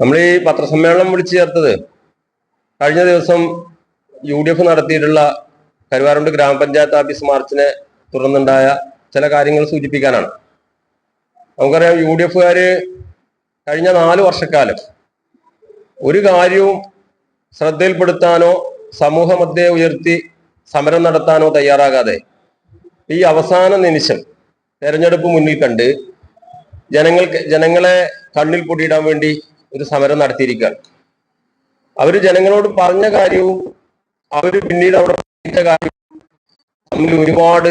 നമ്മൾ ഈ പത്രസമ്മേളനം വിളിച്ചു ചേർത്തത് കഴിഞ്ഞ ദിവസം യു ഡി എഫ് നടത്തിയിട്ടുള്ള കരുവാരുണ്ട് ഗ്രാമപഞ്ചായത്ത് ഓഫീസ് മാർച്ചിനെ തുടർന്നുണ്ടായ ചില കാര്യങ്ങൾ സൂചിപ്പിക്കാനാണ്. നമുക്കറിയാം യു ഡി കഴിഞ്ഞ നാല് വർഷക്കാലം ഒരു കാര്യവും ശ്രദ്ധയിൽപ്പെടുത്താനോ സമൂഹ മധ്യേ ഉയർത്തി സമരം നടത്താനോ തയ്യാറാകാതെ ഈ അവസാന നിമിഷം തെരഞ്ഞെടുപ്പ് മുന്നിൽ കണ്ട് ജനങ്ങൾക്ക് ജനങ്ങളെ കണ്ണിൽ പൊടിയിടാൻ വേണ്ടി ഒരു സമരം നടത്തിയിരിക്കുകയാണ്. അവർ ജനങ്ങളോട് പറഞ്ഞ കാര്യവും അവർ പിന്നീട് അവിടെ പറഞ്ഞ കാര്യവും തമ്മിൽ ഒരുപാട്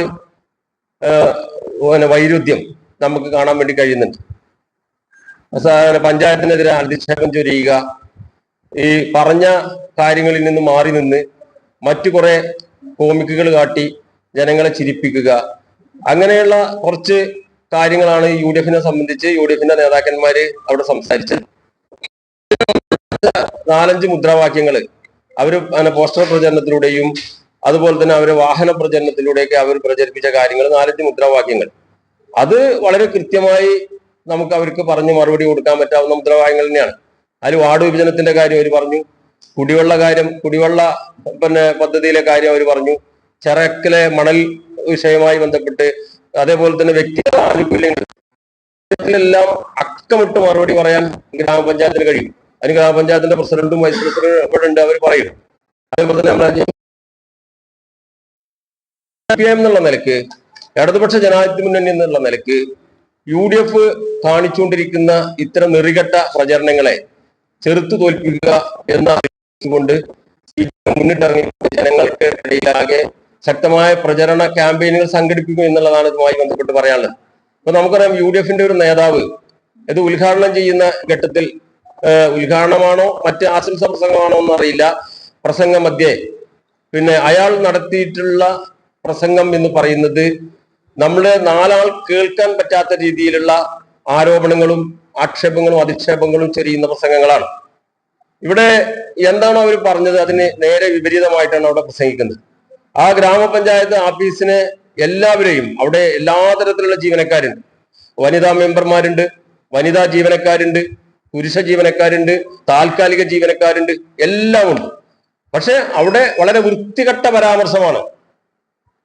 വൈരുദ്ധ്യം നമുക്ക് കാണാൻ വേണ്ടി കഴിയുന്നുണ്ട്. പഞ്ചായത്തിനെതിരെ അധിക്ഷേപം ചൊരിയുക ഈ പറഞ്ഞ കാര്യങ്ങളിൽ നിന്ന് മാറി നിന്ന് മറ്റു കുറെ കോമിക്കുകൾ കാട്ടി ജനങ്ങളെ ചിരിപ്പിക്കുക അങ്ങനെയുള്ള കുറച്ച് കാര്യങ്ങളാണ് യു ഡി എഫിനെ സംബന്ധിച്ച് യു ഡി എഫിന്റെ നേതാക്കന്മാര് അവിടെ സംസാരിച്ചത്. നാലഞ്ച് മുദ്രാവാക്യങ്ങൾ അവർ പോസ്റ്റർ പ്രചരണത്തിലൂടെയും അതുപോലെ തന്നെ അവർ വാഹന പ്രചരണത്തിലൂടെയൊക്കെ അവർ പ്രചരിപ്പിച്ച കാര്യങ്ങൾ നാലഞ്ച് മുദ്രാവാക്യങ്ങൾ അത് വളരെ കൃത്യമായി നമുക്ക് അവർക്ക് പറഞ്ഞ് മറുപടി കൊടുക്കാൻ പറ്റാവുന്ന മുദ്രാവാക്യങ്ങൾ തന്നെയാണ്. അതിൽ വാർഡ് വിഭജനത്തിന്റെ കാര്യം അവർ പറഞ്ഞു. കുടിവെള്ള കാര്യം കുടിവെള്ള പിന്നെ പദ്ധതിയിലെ കാര്യം അവർ പറഞ്ഞു. ചെറക്കിലെ മണൽ വിഷയമായി ബന്ധപ്പെട്ട് അതേപോലെ തന്നെ വ്യക്തിഗത ആനുകൂല്യങ്ങൾ എല്ലാം അക്കമിട്ട് മറുപടി പറയാൻ ഗ്രാമപഞ്ചായത്തിന് കഴിയും. അതിന് ഗ്രാമപഞ്ചായത്തിന്റെ പ്രസിഡന്റും വൈസ് പ്രസിഡന്റും ഇവിടെ ഉണ്ട് അവർ പറയും. അതേപോലെ തന്നെ എന്നുള്ള നിലയ്ക്ക് ഇടതുപക്ഷ ജനാധിപത്യ മുന്നണി എന്നുള്ള നിലയ്ക്ക് യു ഡി എഫ് കാണിച്ചുകൊണ്ടിരിക്കുന്ന ഇത്തരം നെറികെട്ട പ്രചരണങ്ങളെ ചെറുത്തു തോൽപ്പിക്കുക എന്ന കൊണ്ട് മുന്നിട്ടിറങ്ങി ജനങ്ങൾക്ക് ഇടയിലാകെ ശക്തമായ പ്രചരണ ക്യാമ്പയിനുകൾ സംഘടിപ്പിക്കും എന്നുള്ളതാണ് ഇതുമായി ബന്ധപ്പെട്ട് പറയാനുള്ളത്. ഇപ്പൊ നമുക്കറിയാം യു ഡി എഫിന്റെ ഒരു നേതാവ് ഇത് ഉദ്ഘാടനം ചെയ്യുന്ന ഘട്ടത്തിൽ ഉദ്ഘാടനമാണോ? മറ്റ് ആശംസ പ്രസംഗമാണോ എന്ന് അറിയില്ല പ്രസംഗ മധ്യേ പിന്നെ അയാൾ നടത്തിയിട്ടുള്ള പ്രസംഗം എന്ന് പറയുന്നത് നമ്മൾ നാലാൾ കേൾക്കാൻ പറ്റാത്ത രീതിയിലുള്ള ആരോപണങ്ങളും ആക്ഷേപങ്ങളും അധിക്ഷേപങ്ങളും ചെറിയുന്ന പ്രസംഗങ്ങളാണ്. ഇവിടെ എന്താണോ അവർ പറഞ്ഞത് അതിന് നേരെ വിപരീതമായിട്ടാണ് അവിടെ പ്രസംഗിക്കുന്നത്. ആ ഗ്രാമപഞ്ചായത്ത് ആഫീസിനെ എല്ലാവരെയും അവിടെ എല്ലാ തരത്തിലുള്ള ജീവനക്കാരുണ്ട്. വനിതാ മെമ്പർമാരുണ്ട് വനിതാ ജീവനക്കാരുണ്ട് പുരുഷ ജീവനക്കാരുണ്ട് താൽക്കാലിക ജീവനക്കാരുണ്ട് എല്ലാം ഉണ്ട്. പക്ഷെ അവിടെ വളരെ വൃത്തികെട്ട പരാമർശമാണ്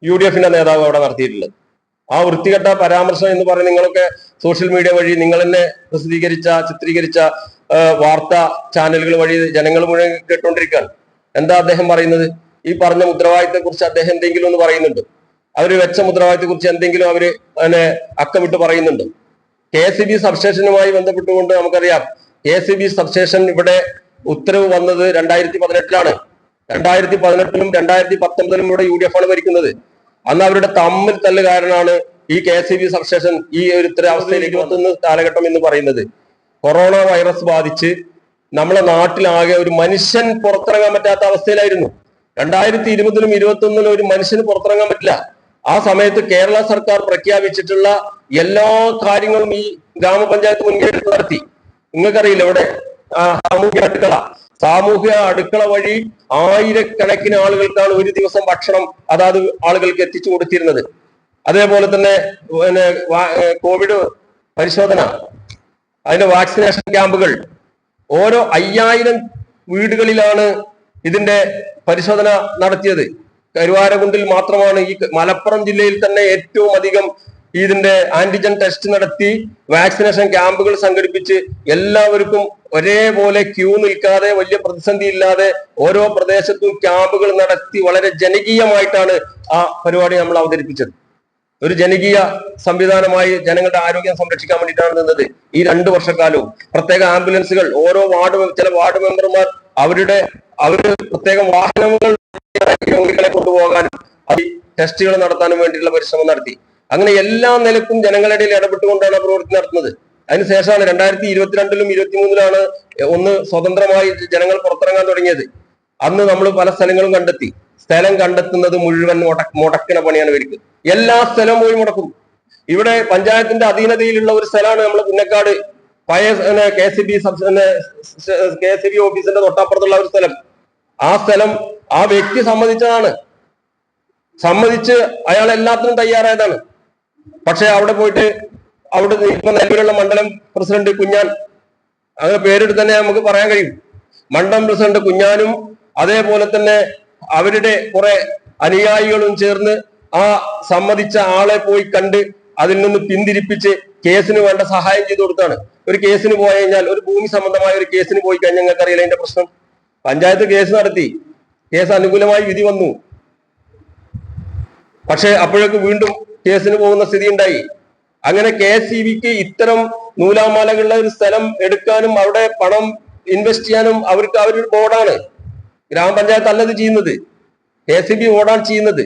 യു ഡി എഫിന്റെ നേതാവ് അവിടെ നടത്തിയിട്ടുള്ളത്. ആ വൃത്തികെട്ട പരാമർശം എന്ന് പറഞ്ഞ് നിങ്ങളൊക്കെ സോഷ്യൽ മീഡിയ വഴി നിങ്ങൾ തന്നെ പ്രസിദ്ധീകരിച്ച ചിത്രീകരിച്ച വാർത്താ ചാനലുകൾ വഴി ജനങ്ങൾ മുഴുവൻ കേട്ടുകൊണ്ടിരിക്കുകയാണ്. എന്താ അദ്ദേഹം പറയുന്നത്? ഈ പറഞ്ഞ മുദ്രാവാക്യത്തെ കുറിച്ച് അദ്ദേഹം എന്തെങ്കിലും ഒന്ന് പറയുന്നുണ്ട്. അവർ വെച്ച മുദ്രാവാക്യത്തെ കുറിച്ച് എന്തെങ്കിലും അവർ അതിനെ അക്കമിട്ട് പറയുന്നുണ്ട്. കെ സി ബി സബ്സ്റ്റേഷനുമായി ബന്ധപ്പെട്ടുകൊണ്ട് നമുക്കറിയാം കെ സി ബി സബ്സ്റ്റേഷൻ ഇവിടെ ഉത്തരവ് വന്നത് രണ്ടായിരത്തി പതിനെട്ടിലാണ് രണ്ടായിരത്തി പതിനെട്ടിലും രണ്ടായിരത്തി പത്തൊമ്പതിലും ഇവിടെ യു ഡി എഫ് ആണ് ഭരിക്കുന്നത്. അന്ന് അവരുടെ തമ്മിൽ തല്ല് കാരണമാണ് ഈ കെ സി ബി സബ്സ്റ്റേഷൻ ഈ ഒരു ഇത്ര അവസ്ഥയിലേക്ക് എത്തുന്ന കാലഘട്ടം എന്ന് പറയുന്നത്. കൊറോണ വൈറസ് ബാധിച്ച് നമ്മളെ നാട്ടിലാകെ ഒരു മനുഷ്യൻ പുറത്തിറങ്ങാൻ പറ്റാത്ത അവസ്ഥയിലായിരുന്നു. രണ്ടായിരത്തി ഇരുപതിലും ഇരുപത്തി ഒന്നിലും ഒരു മനുഷ്യന് പുറത്തിറങ്ങാൻ പറ്റില്ല. ആ സമയത്ത് കേരള സർക്കാർ പ്രഖ്യാപിച്ചിട്ടുള്ള എല്ലാ കാര്യങ്ങളും ഈ ഗ്രാമപഞ്ചായത്ത് മുൻകൈ നടത്തി. നിങ്ങൾക്കറിയില്ല ഇവിടെ? സാമൂഹ്യ അടുക്കള. സാമൂഹ്യ അടുക്കള വഴി ആയിരക്കണക്കിന് ആളുകൾക്കാണ് ഒരു ദിവസം ഭക്ഷണം അതാത് ആളുകൾക്ക് എത്തിച്ചു കൊടുത്തിരുന്നത്. അതേപോലെ തന്നെ കോവിഡ് പരിശോധന അതിന്റെ വാക്സിനേഷൻ ക്യാമ്പുകൾ. ഓരോ അയ്യായിരം വീടുകളിലാണ് ഇതിന്റെ പരിശോധന നടത്തിയത്. കരുവാരകുണ്ടിൽ മാത്രമാണ് ഈ മലപ്പുറം ജില്ലയിൽ തന്നെ ഏറ്റവും അധികം ഇതിന്റെ ആന്റിജൻ ടെസ്റ്റ് നടത്തി വാക്സിനേഷൻ ക്യാമ്പുകൾ സംഘടിപ്പിച്ച് എല്ലാവർക്കും ഒരേപോലെ ക്യൂ നിൽക്കാതെ വലിയ പ്രതിസന്ധി ഇല്ലാതെ ഓരോ പ്രദേശത്തും ക്യാമ്പുകൾ നടത്തി വളരെ ജനകീയമായിട്ടാണ് ആ പരിപാടി നമ്മൾ അവതരിപ്പിച്ചത്. ഒരു ജനകീയ സംവിധാനമായി ജനങ്ങളുടെ ആരോഗ്യം സംരക്ഷിക്കാൻ വേണ്ടിയിട്ടാണ് നിന്നത് ഈ രണ്ടു വർഷക്കാലവും. പ്രത്യേക ആംബുലൻസുകൾ ഓരോ വാർഡ് ചില വാർഡ് മെമ്പർമാർ അവരുടെ അവർ പ്രത്യേകം വാഹനങ്ങൾ രോഗികളെ കൊണ്ടുപോകാനും അത് ടെസ്റ്റുകൾ നടത്താനും വേണ്ടിയിട്ടുള്ള പരിശ്രമം നടത്തി. അങ്ങനെ എല്ലാ നിലക്കും ജനങ്ങളുടെ ഇടയിൽ ഇടപെട്ടുകൊണ്ടാണ് പ്രവൃത്തി നടത്തുന്നത്. അതിനുശേഷമാണ് രണ്ടായിരത്തി ഇരുപത്തിരണ്ടിലും ഇരുപത്തിമൂന്നിലാണ് ഒന്ന് സ്വതന്ത്രമായി ജനങ്ങൾ പുറത്തിറങ്ങാൻ തുടങ്ങിയത്. അന്ന് നമ്മൾ പല സ്ഥലങ്ങളും കണ്ടെത്തി. സ്ഥലം കണ്ടെത്തുന്നത് മുഴുവൻ മുടക്കണ പണിയാണ് ഇവർക്ക്. എല്ലാ സ്ഥലവും പോയി മുടക്കും. ഇവിടെ പഞ്ചായത്തിന്റെ അധീനതയിലുള്ള ഒരു സ്ഥലമാണ് നമ്മൾ പുന്നക്കാട് പഴയ K C B K C B ഓഫീസിന്റെ തൊട്ടപ്പുറത്തുള്ള ഒരു സ്ഥലം. ആ സ്ഥലം ആ വ്യക്തി സമ്മതിച്ചതാണ്. സമ്മതിച്ച് അയാൾ എല്ലാത്തിനും തയ്യാറായതാണ്. പക്ഷെ അവിടെ പോയിട്ട് അവിടെ ഇപ്പൊ നിലവിലുള്ള മണ്ഡലം പ്രസിഡന്റ് കുഞ്ഞാൻ അങ്ങനെ പേരെടുത്ത് തന്നെ നമുക്ക് പറയാൻ കഴിയും. മണ്ഡലം പ്രസിഡന്റ് കുഞ്ഞാനും അതേപോലെ തന്നെ അവരുടെ കുറെ അനുയായികളും ചേർന്ന് ആ സമ്മതിച്ച ആളെ പോയി കണ്ട് അതിൽ നിന്ന് പിന്തിരിപ്പിച്ച് കേസിന് വേണ്ട സഹായം ചെയ്തു കൊടുത്താണ്. ഒരു കേസിന് പോയി കഴിഞ്ഞാൽ ഒരു ഭൂമി സംബന്ധമായ ഒരു കേസിന് പോയി കഴിഞ്ഞാൽ ഞങ്ങൾക്ക് അറിയില്ല അതിന്റെ പ്രശ്നം? പഞ്ചായത്ത് കേസ് നടത്തി. കേസ് അനുകൂലമായി വിധി വന്നു. പക്ഷെ അപ്പോഴേക്ക് വീണ്ടും കേസിന് പോകുന്ന സ്ഥിതി ഉണ്ടായി. അങ്ങനെ കെ എസ് സി ബിക്ക് ഇത്തരം നൂലാമാലകളുടെ ഒരു സ്ഥലം എടുക്കാനും അവിടെ പണം ഇൻവെസ്റ്റ് ചെയ്യാനും അവർക്ക് അവരൊരു ബോർഡാണ്. ഗ്രാമപഞ്ചായത്ത് അല്ലത് ചെയ്യുന്നത്. കെ എസ് സി ബി ബോർഡാണ് ചെയ്യുന്നത്.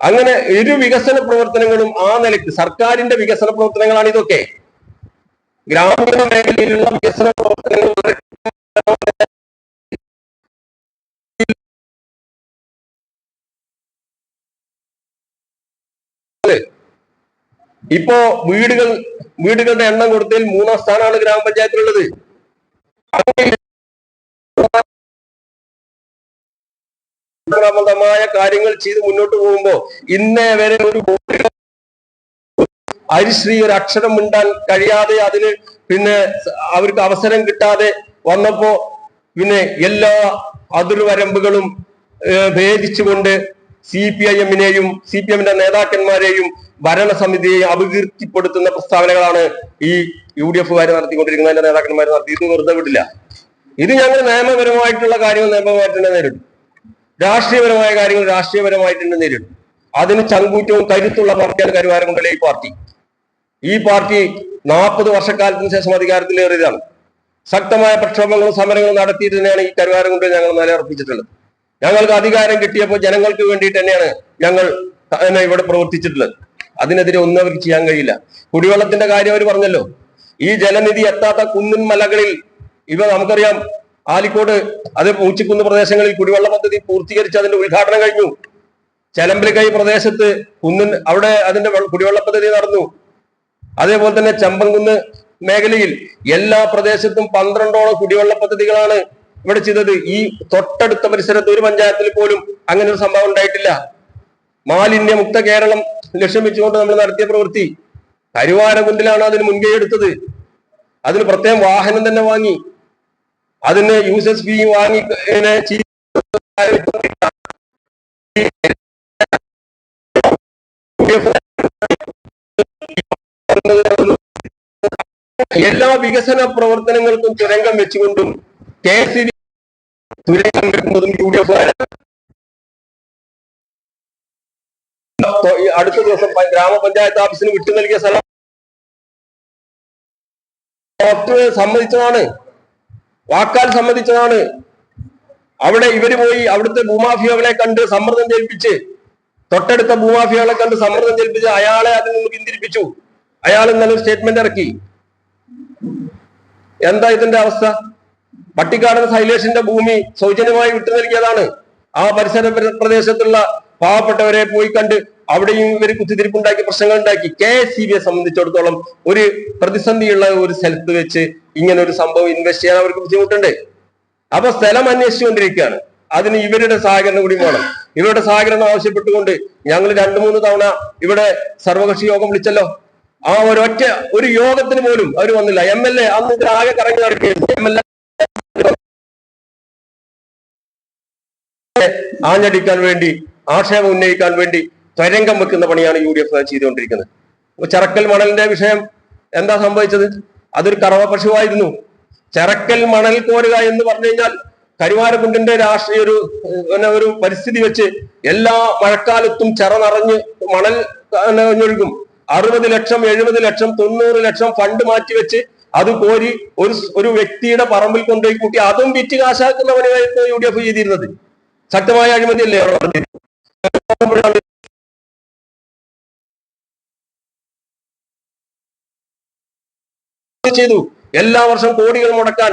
അങ്ങനെ ഇരു വികസന പ്രവർത്തനങ്ങളും ആ നിലയ്ക്ക് സർക്കാരിന്റെ വികസന പ്രവർത്തനങ്ങളാണ് ഇതൊക്കെ. ഗ്രാമീണ മേഖലയിലുള്ള വികസന പ്രവർത്തനങ്ങൾ ഇപ്പോ വീടുകൾ വീടുകളുടെ എണ്ണം കൊടുത്തതിൽ മൂന്നാം സ്ഥാനമാണ് ഗ്രാമപഞ്ചായത്തിലുള്ളത്. സംബന്ധമായ കാര്യങ്ങൾ ചെയ്ത് മുന്നോട്ട് പോകുമ്പോ ഇന്നേ വരെ ഒരു അരിശ്രീ ഒരു അക്ഷരം മിണ്ടാൻ കഴിയാതെ അതിന് പിന്നെ അവർക്ക് അവസരം കിട്ടാതെ വന്നപ്പോ പിന്നെ എല്ലാ അതിർവരമ്പുകളും ഭേദിച്ചുകൊണ്ട് സി പി ഐ എമ്മിനെയും സി പി എമ്മിന്റെ നേതാക്കന്മാരെയും ഭരണസമിതിയെയും അപകീർത്തിപ്പെടുത്തുന്ന പ്രസ്താവനകളാണ് ഈ യു ഡി എഫുകാർ നടത്തിക്കൊണ്ടിരിക്കുന്ന അതിന്റെ നേതാക്കന്മാർ നടത്തി ഇത് വെറുതെ വിടില്ല. ഇത് ഞങ്ങൾ നിയമപരമായിട്ടുള്ള കാര്യങ്ങൾ നിയമപരമായിട്ട് തന്നെ നേരിടും. രാഷ്ട്രീയപരമായ കാര്യങ്ങൾ രാഷ്ട്രീയപരമായിട്ട് തന്നെ നേരിടും. അതിന് ചങ്കൂറ്റവും കരുത്തുള്ള പാർട്ടിയാണ് കരുവാരകുണ്ടലെ ഈ പാർട്ടി. ഈ പാർട്ടി നാൽപ്പത് വർഷക്കാലത്തിന് ശേഷം അധികാരത്തിലേറിയതാണ്. ശക്തമായ പ്രക്ഷോഭങ്ങളും സമരങ്ങളും നടത്തിയിട്ട് തന്നെയാണ് ഈ കൊണ്ട് ഞങ്ങൾ നിലയുറപ്പിച്ചിട്ടുള്ളത് ഞങ്ങൾക്ക് അധികാരം കിട്ടിയപ്പോൾ ജനങ്ങൾക്ക് വേണ്ടിയിട്ട് തന്നെയാണ് ഞങ്ങൾ ഇവിടെ പ്രവർത്തിച്ചിട്ടുള്ളത്. അതിനെതിരെ ഒന്നും അവർക്ക് ചെയ്യാൻ കഴിയില്ല. കുടിവെള്ളത്തിന്റെ കാര്യം അവർ പറഞ്ഞല്ലോ. ഈ ജലനിധി എത്താത്ത കുന്നിൻ മലകളിൽ ഇവ നമുക്കറിയാം ആലിക്കോട് അത് പൂച്ചിക്കുന്ന് പ്രദേശങ്ങളിൽ കുടിവെള്ള പദ്ധതി പൂർത്തീകരിച്ച് അതിന്റെ ഉദ്ഘാടനം കഴിഞ്ഞു. ചെലമ്പലിക്കൈ പ്രദേശത്ത് കുന്നിൻ അവിടെ അതിന്റെ കുടിവെള്ള പദ്ധതി നടന്നു. അതേപോലെ തന്നെ ചമ്പൻകുന്ന് മേഖലയിൽ എല്ലാ പ്രദേശത്തും പന്ത്രണ്ടോളം കുടിവെള്ള പദ്ധതികളാണ് ഇവിടെ ചെയ്തത്. ഈ തൊട്ടടുത്ത പരിസരത്ത് ഒരു പഞ്ചായത്തിൽ പോലും അങ്ങനെ ഒരു സംഭവം ഉണ്ടായിട്ടില്ല. മാലിന്യമുക്ത കേരളം ലക്ഷ്യം വെച്ചുകൊണ്ട് നമ്മൾ നടത്തിയ പ്രവൃത്തി. കരുവാരകുണ്ടിലാണ് അതിന് മുൻകൈ എടുത്തത്. അതിന് പ്രത്യേകം വാഹനം തന്നെ വാങ്ങി. അതിന് യൂസസ് ഫീ വാങ്ങി എല്ലാ വികസന പ്രവർത്തനങ്ങൾക്കും തുരങ്കം വെച്ചുകൊണ്ടും കെ സി ബി തുരങ്കം വെക്കുന്നതും യു ഡി എഫ് അടുത്ത ദിവസം ഗ്രാമപഞ്ചായത്ത് ഓഫീസിന് വിട്ടു നൽകിയ സ്ഥലം. സമ്മതിച്ചതാണ്. വാക്കാൽ സമ്മതിച്ചതാണ്. അവിടെ ഇവർ പോയി അവിടുത്തെ ഭൂമാഫിയകളെ കണ്ട് സമ്മർദ്ദം ജയിപ്പിച്ച് തൊട്ടടുത്ത ഭൂമാഫിയകളെ കണ്ട് സമ്മർദ്ദം ജയിപ്പിച്ച് അയാളെ അതിൽ നിന്ന് പിന്തിരിപ്പിച്ചു. അയാൾ ഇന്നലെ സ്റ്റേറ്റ്മെന്റ് ഇറക്കി. എന്താ ഇതിന്റെ അവസ്ഥ? പട്ടിക്കാടൻ സൈലേഷിന്റെ ഭൂമി സൗജന്യമായി വിട്ടു നൽകിയതാണ് ആ പരിസര പ്രദേശത്തുള്ള പാവപ്പെട്ടവരെ പോയി കണ്ട് അവിടെയും ഇവർ കുത്തിത്തിരിപ്പുണ്ടാക്കി പ്രശ്നങ്ങൾ ഉണ്ടാക്കി കെ എസ് സി ബിയെ സംബന്ധിച്ചിടത്തോളം ഒരു പ്രതിസന്ധിയുള്ള ഒരു സ്ഥലത്ത് വെച്ച് ഇങ്ങനെ ഒരു സംഭവം ഇൻവെസ്റ്റ് ചെയ്യാൻ അവർക്ക് ബുദ്ധിമുട്ടുണ്ട്. അപ്പൊ സ്ഥലം അന്വേഷിച്ചുകൊണ്ടിരിക്കുകയാണ്. അതിന് ഇവരുടെ സഹകരണം കൂടി വേണം. ഇവരുടെ സഹകരണം ആവശ്യപ്പെട്ടുകൊണ്ട് ഞങ്ങൾ രണ്ടു മൂന്ന് തവണ ഇവിടെ സർവകക്ഷി യോഗം വിളിച്ചല്ലോ. ആ ഒരൊറ്റ ഒരു യോഗത്തിന് പോലും അവർ വന്നില്ല. എം എൽ എ അന്ന് ഇത് ആകെ കറങ്ങി നടക്കുകയായിരുന്നു. എം എൽ എ ആഞ്ഞടിക്കാൻ വേണ്ടി ആക്ഷേപം ഉന്നയിക്കാൻ വേണ്ടി തരംഗം വെക്കുന്ന പണിയാണ് യു ഡി എഫ് ചെയ്തുകൊണ്ടിരിക്കുന്നത്. അപ്പൊ ചരക്കൽ മണലിന്റെ വിഷയം എന്താ സംഭവിച്ചത്? അതൊരു കറവ പശുവായിരുന്നു. ചരക്കൽ മണൽ കോരുക എന്ന് പറഞ്ഞു കഴിഞ്ഞാൽ കരുവാരക്കുണ്ടിന്റെ രാഷ്ട്രീയ ഒരു ഒരു പരിസ്ഥിതി വെച്ച് എല്ലാ മഴക്കാലത്തും ചെറ നിറഞ്ഞ് മണൽ ഒഴുകും അറുപത് ലക്ഷം എഴുപത് ലക്ഷം തൊണ്ണൂറ് ലക്ഷം ഫണ്ട് മാറ്റി വെച്ച് അത് കോരി ഒരു ഒരു വ്യക്തിയുടെ പറമ്പിൽ കൊണ്ടുപോയി കൂട്ടി അതും വിറ്റ് കാശാക്കുന്ന പണിയായിരുന്നു യു ഡി എഫ് ചെയ്തിരുന്നത്. ശക്തമായ അഴിമതിയല്ലേ നടന്നിരുന്നത്? ചെയ്തു. എല്ലാ വർഷം കോടികൾ മുടക്കാൻ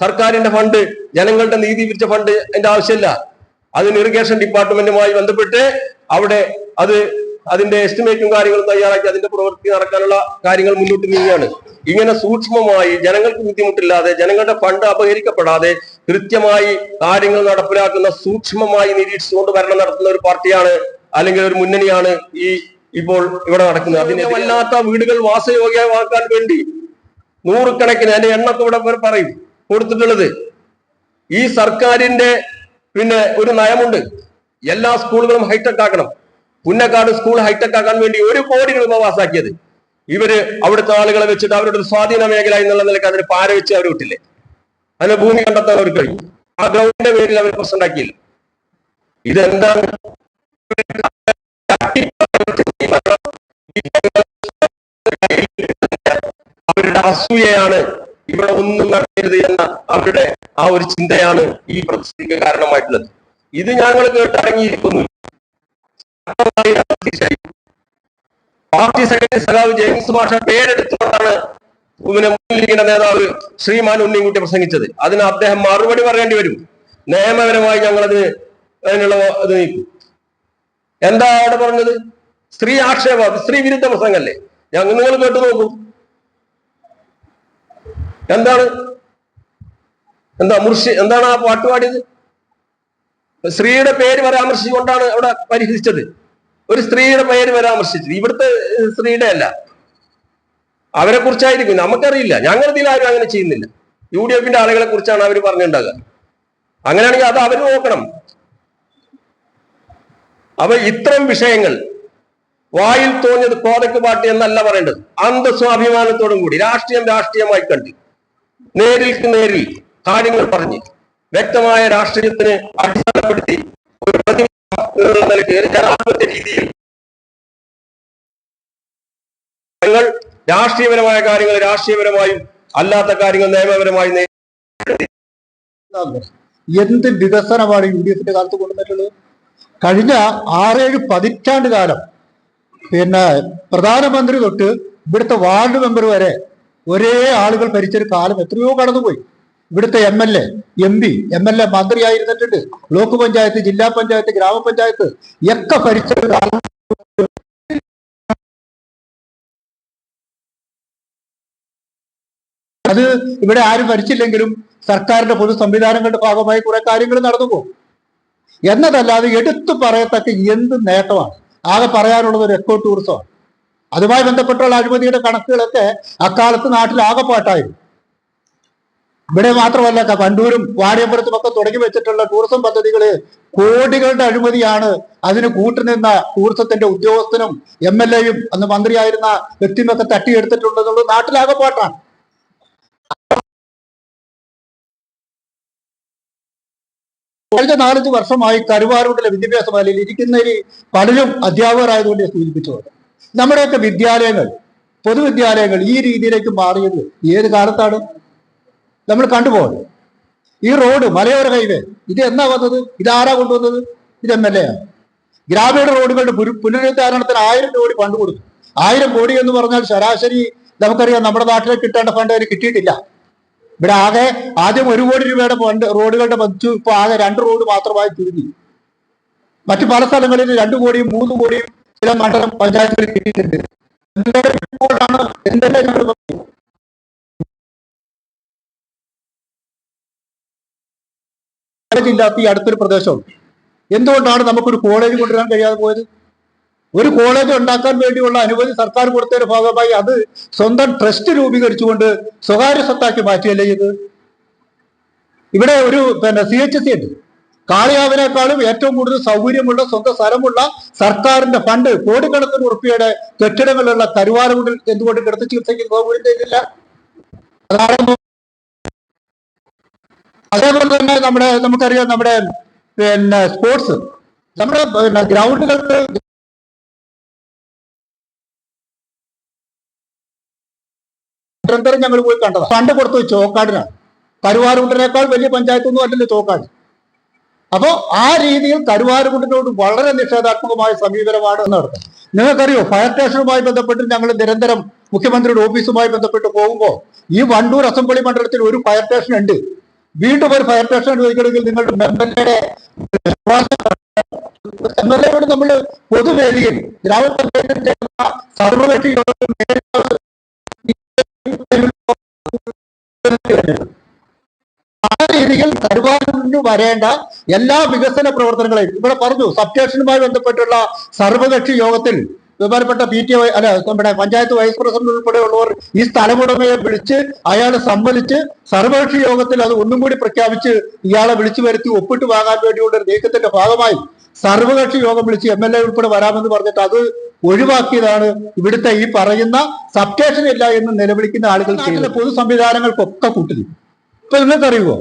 സർക്കാരിന്റെ ഫണ്ട് ജനങ്ങളുടെ നീതി വിരിച്ച ഫണ്ട് അതിന്റെ ആവശ്യമില്ല. അതിന് ഇറിഗേഷൻ ഡിപ്പാർട്ട്മെന്റുമായി ബന്ധപ്പെട്ട് അവിടെ അത് അതിന്റെ എസ്റ്റിമേറ്റും കാര്യങ്ങളും തയ്യാറാക്കി അതിന്റെ പ്രവൃത്തി നടക്കാനുള്ള കാര്യങ്ങൾ മുന്നോട്ട് നീങ്ങുകയാണ്. ഇങ്ങനെ സൂക്ഷ്മമായി ജനങ്ങൾക്ക് ബുദ്ധിമുട്ടില്ലാതെ ജനങ്ങളുടെ ഫണ്ട് അപഹരിക്കപ്പെടാതെ കൃത്യമായി കാര്യങ്ങൾ നടപ്പിലാക്കുന്ന സൂക്ഷ്മമായി നിരീക്ഷിച്ചുകൊണ്ട് ഭരണം നടത്തുന്ന ഒരു പാർട്ടിയാണ് അല്ലെങ്കിൽ ഒരു മുന്നണിയാണ് ഈ ഇപ്പോൾ ഇവിടെ നടക്കുന്നത്. അതിനെ വല്ലാത്ത വീടുകൾ വാസയോഗ്യമാക്കാൻ വേണ്ടി നൂറുകണക്കിന് അതിന്റെ എണ്ണൊക്കെ ഇവിടെ പറയും. കൊടുത്തിട്ടുള്ളത്. ഈ സർക്കാരിന്റെ പിന്നെ ഒരു നയമുണ്ട്. എല്ലാ സ്കൂളുകളും ഹൈടെക് ആക്കണം. പുന്നക്കാട് സ്കൂൾ ഹൈടെക് ആക്കാൻ വേണ്ടി ഒരു കോടി രൂപ പാസാക്കിയത്. ഇവർ അവിടുത്തെ ആളുകളെ വെച്ചിട്ട് അവരുടെ ഒരു സ്വാധീന മേഖല എന്നുള്ള നിലയ്ക്ക് അതിന് പാര വെച്ച് അവർ വിട്ടില്ലേ? അതിന് ഭൂമി കണ്ടെത്താൻ അവർ കഴിഞ്ഞു ആ ഗ്രൗണ്ടിന്റെ പേരിൽ അവർ പ്രശ്നം ഉണ്ടാക്കിയില്ല. ഇതെന്താണ് അസൂയയാണ് ഇവിടെ ഒന്നും നടക്കരുത് എന്ന അവരുടെ ആ ഒരു ചിന്തയാണ് ഈ പ്രതിസന്ധിക്ക് കാരണമായിട്ടുള്ളത്. ഇത് ഞങ്ങൾ കേട്ടടങ്ങിയിരിക്കുന്നു. പാർട്ടി സെക്രട്ടറി സഖാവ് ജെയിംസ് മാഷ പേരെടുത്തുകൊണ്ടാണ് പിന്നെ ലീഗിന്റെ നേതാവ് ശ്രീമാൻ ഉണ്ണിക്കുട്ടി പ്രസംഗിച്ചത്. അതിന് അദ്ദേഹം മറുപടി പറയേണ്ടി വരും. നിയമപരമായി ഞങ്ങളത് അതിനുള്ള ഇത് നീക്കും. എന്താ അവിടെ പറഞ്ഞത്? സ്ത്രീ ആക്ഷേപ സ്ത്രീ വിരുദ്ധ പ്രസംഗല്ലേ ഞങ്ങൾ നിങ്ങൾ കേട്ടു നോക്കൂ. എന്താണ്? എന്താ മുർഷി എന്താണ് ആ പാട്ട് പാടിയത്? സ്ത്രീയുടെ പേര് പരാമർശിച്ചുകൊണ്ടാണ് അവിടെ പരിഹരിച്ചത് ഒരു സ്ത്രീയുടെ പേര് പരാമർശിച്ചത്. ഇവിടുത്തെ സ്ത്രീയുടെ അല്ല. അവരെ കുറിച്ചായിരിക്കും. നമുക്കറിയില്ല. ഞങ്ങൾ ആരും അങ്ങനെ ചെയ്യുന്നില്ല. യു ഡി എഫിന്റെ ആളുകളെ കുറിച്ചാണ് അവർ പറഞ്ഞിട്ടുണ്ടാകുക അങ്ങനെയാണെങ്കിൽ അത് അവർ നോക്കണം. അവ ഇത്തരം വിഷയങ്ങൾ വായിൽ തോന്നിയത് കോതയ്ക്ക് പാട്ട് എന്നല്ല പറയേണ്ടത്. അന്തസ്വാഭിമാനത്തോടും കൂടി രാഷ്ട്രീയം രാഷ്ട്രീയമായി കണ്ട്. നേരിൽക്ക് നേരിൽ കാര്യങ്ങൾ പറഞ്ഞ് വ്യക്തമായ രാഷ്ട്രീയത്തിന് അടിസ്ഥാനപ്പെടുത്തി ഒരു ജനാധിപത്യ രീതിയിൽ. ഞങ്ങൾ രാഷ്ട്രീയപരമായ കാര്യങ്ങൾ രാഷ്ട്രീയപരമായും അല്ലാത്ത കാര്യങ്ങൾ നിയമപരമായി എന്ത് വികസനമാണ് യു ഡി എഫിന്റെ കാലത്ത് കൊണ്ടുവന്നിട്ടുള്ളത്? കഴിഞ്ഞ ആറേഴ് പതിറ്റാണ്ട് കാലം പിന്നെ പ്രധാനമന്ത്രി തൊട്ട് ഇവിടുത്തെ വാർഡ് മെമ്പർ വരെ ഒരേ ആളുകൾ ഭരിച്ചൊരു കാലം എത്രയോ കടന്നുപോയി. ഇവിടുത്തെ M L A M P M L A മന്ത്രിയായിരുന്നിട്ടുണ്ട്. Block panchayat ജില്ലാ പഞ്ചായത്ത് ഗ്രാമപഞ്ചായത്ത് ഒക്കെ ഭരിച്ച ഒരു കാലം. അത് ഇവിടെ ആരും ഭരിച്ചില്ലെങ്കിലും സർക്കാരിന്റെ പൊതു സംവിധാനങ്ങളുടെ ഭാഗമായി കുറെ കാര്യങ്ങൾ നടന്നു പോകും. എന്നതല്ലാതെ എടുത്തു പറയത്തക്ക എന്ത് നേട്ടമാണ്? ആകെ പറയാനുള്ളത് ഒരു എക്കോ ടൂറിസമാണ് അതുമായി ബന്ധപ്പെട്ടുള്ള അഴിമതിയുടെ കണക്കുകളൊക്കെ അക്കാലത്ത് നാട്ടിൽ ആകെപ്പാട്ടായിരുന്നു. ഇവിടെ മാത്രമല്ല കണ്ടൂരും വാടിയമ്പലത്തും ഒക്കെ തുടങ്ങി വെച്ചിട്ടുള്ള ടൂറിസം പദ്ധതികൾ കോടികളുടെ അഴിമതിയാണ് അതിന് കൂട്ടുനിന്ന ടൂറിസത്തിന്റെ ഉദ്യോഗസ്ഥനും എം എൽ എയും അന്ന് മന്ത്രിയായിരുന്ന വ്യക്തിയുമൊക്കെ തട്ടിയെടുത്തിട്ടുണ്ടെന്നുള്ളത് നാട്ടിലാകെപ്പാട്ടാണ് കഴിഞ്ഞ നാലഞ്ച് വർഷമായി കരുവാരൂട്ടിലെ വിദ്യാഭ്യാസ മേഖലയിൽ ഇരിക്കുന്നതിൽ പലരും അധ്യാപകരായതുകൊണ്ട് സൂചിപ്പിച്ചു നമ്മുടെയൊക്കെ വിദ്യാലയങ്ങൾ പൊതുവിദ്യാലയങ്ങൾ ഈ രീതിയിലേക്ക് മാറിയത് ഏത് കാലത്താണ്? നമ്മൾ കണ്ടുപോകുന്നത് ഈ റോഡ് മലയോര ഹൈവേ ഇത് എന്നാ വന്നത്? ഇതാരാ കൊണ്ടുവന്നത്? ഇത് എം എൽ എ ആണ്. ഗ്രാമീണ റോഡുകളുടെ പുനരു- പുനരുദ്ധാരണത്തിന് ആയിരം കോടി ഫണ്ട് കൊടുത്തു. ആയിരം കോടി എന്ന് പറഞ്ഞാൽ ശരാശരി നമുക്കറിയാം നമ്മുടെ നാട്ടിലേക്ക് കിട്ടേണ്ട ഫണ്ട് അതിന് കിട്ടിയിട്ടില്ല. ഇവിടെ ആകെ ആദ്യം ഒരു കോടി രൂപയുടെ ഫണ്ട് റോഡുകളുടെ ബന്ധു ഇപ്പൊ ആകെ രണ്ട് റോഡ് മാത്രമായി തിരിഞ്ഞു. മറ്റു പല സ്ഥലങ്ങളിൽ രണ്ടു കോടിയും മൂന്ന് കോടിയും ചില മണ്ഡലം പഞ്ചായത്തിൽ കിട്ടിയിട്ടുണ്ട്. എന്തൊക്കെ റിപ്പോർട്ടാണ് എന്തെല്ലാം ഞങ്ങൾ പറഞ്ഞു? കോളേജ് ഇല്ലാത്ത ഈ അടുത്തൊരു പ്രദേശം. എന്തുകൊണ്ടാണ് നമുക്കൊരു കോളേജ് കൊണ്ടുവരാൻ കഴിയാതെ പോയത്? ഒരു കോളേജ് ഉണ്ടാക്കാൻ വേണ്ടിയുള്ള അനുമതി സർക്കാർ കൊടുത്തതിന്റെ ഭാഗമായി അത് സ്വന്തം ട്രസ്റ്റ് രൂപീകരിച്ചുകൊണ്ട് സ്വകാര്യ സ്വത്താക്കി മാറ്റിയല്ലേ ഇത് ഇവിടെ ഒരു പിന്നെ സി എച്ച് സി ഉണ്ട്. കാളിയാവിനേക്കാളും ഏറ്റവും കൂടുതൽ സൗകര്യമുള്ള സ്വന്തം സ്ഥലമുള്ള സർക്കാരിന്റെ ഫണ്ട് കോടിക്കണക്കിന് ഉറുപ്പിയുടെ കെട്ടിടങ്ങളുള്ള കരുവാരകുണ്ടിൽ എന്തുകൊണ്ട് കിടത്തി ചികിത്സയ്ക്ക് പോകുന്നില്ല അതേപോലെ തന്നെ നമ്മുടെ നമുക്കറിയാം നമ്മുടെ പിന്നെ സ്പോർട്സ്. നമ്മുടെ ഗ്രൗണ്ടുകൾ നിരന്തരം ഞങ്ങൾ പോയി കണ്ടതാണ് ഫണ്ട് കൊടുത്തു ചോക്കാടിനാണ് കരുവാരുകുണ്ടിനേക്കാൾ വലിയ പഞ്ചായത്തൊന്നും അല്ലല്ലോ ചോക്കാട് അപ്പോ ആ രീതിയിൽ കരുവാരുകുണ്ടിനോട് വളരെ നിഷേധാത്മകമായ സമീപനമാണ് നടത്തുന്നത് നിങ്ങൾക്കറിയോ ഫയർ സ്റ്റേഷനുമായി ബന്ധപ്പെട്ട് ഞങ്ങൾ നിരന്തരം മുഖ്യമന്ത്രിയുടെ ഓഫീസുമായി ബന്ധപ്പെട്ട് പോകുമ്പോൾ ഈ വണ്ടൂർ അസംബ്ലി മണ്ഡലത്തിൽ ഒരു ഫയർ സ്റ്റേഷൻ ഉണ്ട്. വീണ്ടും ഒരു ഫയർ സ്റ്റേഷൻ അനുവദിക്കണമെങ്കിൽ നിങ്ങളുടെ മെമ്പറിന്റെ എം എൽ എയോട് നമ്മൾ പൊതുവേദിയിൽ ഗ്രാമപഞ്ചായത്തിന്റെ സർവകക്ഷി രീതിയിൽ കരുവാരൂരിന് വരേണ്ട എല്ലാ വികസന പ്രവർത്തനങ്ങളെയും ഇവിടെ പറഞ്ഞു സബ് സ്റ്റേഷനുമായി ബന്ധപ്പെട്ടുള്ള സർവകക്ഷി യോഗത്തിൽ ബഹുമാനപ്പെട്ട പി ടി അല്ല നമ്മുടെ പഞ്ചായത്ത് വൈസ് പ്രസിഡന്റ് ഉൾപ്പെടെയുള്ളവർ ഈ സ്ഥലമുടമയെ വിളിച്ച് അയാളെ സമ്മതിച്ച് സർവകക്ഷി യോഗത്തിൽ അത് ഒന്നും കൂടി പ്രഖ്യാപിച്ച് ഇയാളെ വിളിച്ചു വരുത്തി ഒപ്പിട്ട് വാങ്ങാൻ വേണ്ടിയുള്ള ഒരു നീക്കത്തിന്റെ ഭാഗമായി സർവകക്ഷി യോഗം വിളിച്ച് എം എൽ എ ഉൾപ്പെടെ വരാമെന്ന് പറഞ്ഞിട്ട് അത് ഒഴിവാക്കിയതാണ് ഇവിടുത്തെ ഈ പറയുന്ന സബ്സ്റ്റേഷൻ ഇല്ല എന്ന് നിലവിളിക്കുന്ന ആളുകൾ പൊതു സംവിധാനങ്ങൾക്കൊക്കെ കൂട്ടുന്നു ഇപ്പൊ നിങ്ങൾക്കറിയുമോ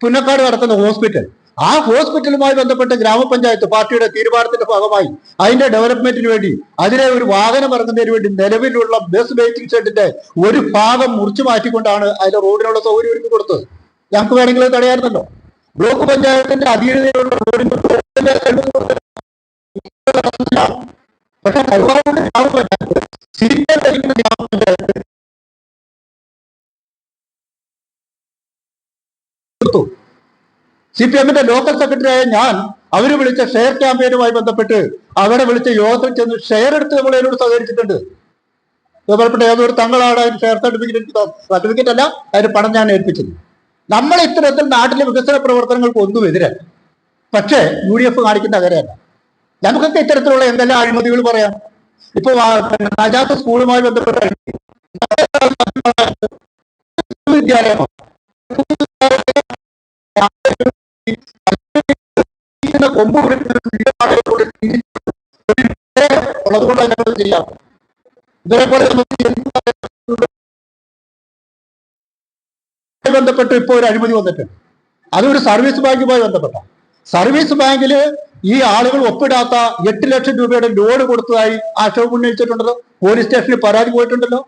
പുന്നക്കാട് നടത്തുന്ന ഹോസ്പിറ്റൽ. ആ ഹോസ്പിറ്റലുമായി ബന്ധപ്പെട്ട് ഗ്രാമപഞ്ചായത്ത് പാർട്ടിയുടെ തീരുമാനത്തിന്റെ ഭാഗമായി അതിന്റെ ഡെവലപ്മെന്റിന് വേണ്ടി അതിലെ ഒരു വാഹനം ഇറങ്ങുന്നതിന് വേണ്ടി നിലവിലുള്ള ബസ് വെയിറ്റിംഗ് ഷെഡിന്റെ ഒരു ഭാഗം മുറിച്ചു മാറ്റിക്കൊണ്ടാണ് അതിന്റെ റോഡിനുള്ള സൗകര്യം ഒരുക്കി കൊടുത്തത്. ഞങ്ങൾക്ക് വേണമെങ്കിൽ തടയാറുണ്ടല്ലോ. ബ്ലോക്ക് പഞ്ചായത്തിന്റെ അധീനതയിലുള്ള റോഡിന്റെ പക്ഷെ ഗ്രാമപഞ്ചായത്ത് ഭരിക്കുന്ന ഗ്രാമപഞ്ചായത്ത് സി പി എമ്മിന്റെ ലോക്കൽ സെക്രട്ടറിയായ ഞാൻ അവർ വിളിച്ച ഷെയർ ക്യാമ്പയിനുമായി ബന്ധപ്പെട്ട് അവിടെ വിളിച്ച യോഗത്തിൽ ചെന്ന് ഷെയർ എടുത്ത് നമ്മൾ എന്നോട് സഹകരിച്ചിട്ടുണ്ട്. ബന്ധപ്പെട്ട ഏതൊരു തങ്ങളാണ് അതിന് ഷെയർ സർട്ടിഫിക്കറ്റ് സർട്ടിഫിക്കറ്റ് അല്ല അതിന് പണം ഞാൻ ഏൽപ്പിച്ചത് നമ്മൾ ഇത്തരത്തിൽ നാട്ടിലെ വികസന പ്രവർത്തനങ്ങൾക്ക് ഒന്നും എതിരല്ല. പക്ഷേ യു ഡി എഫ് കാണിക്കുന്ന അകരല്ല നമുക്കൊക്കെ ഇത്തരത്തിലുള്ള എന്തെല്ലാം അഴിമതികൾ പറയാം. ഇപ്പൊ നജാത്ത് സ്കൂളുമായി ബന്ധപ്പെട്ട വിദ്യാലയമാണ്. കൊമ്പ് ഉള്ളതുകൊണ്ട് ഞങ്ങൾ ചെയ്യാം ഇതേപോലെ നമുക്ക് ബന്ധപ്പെട്ട് ഇപ്പോൾ ഒരു അഴിമതി വന്നിട്ടുണ്ട് അതൊരു സർവീസ് ബാങ്കുമായി ബന്ധപ്പെട്ട. സർവീസ് ബാങ്കിൽ ഈ ആളുകൾ ഒപ്പിടാത്ത എട്ട് ലക്ഷം രൂപയുടെ ലോൺ കൊടുത്തതായി ആക്ഷേപം ഉന്നയിച്ചിട്ടുണ്ടല്ലോ. പോലീസ് സ്റ്റേഷനിൽ പരാതി പോയിട്ടുണ്ടല്ലോ.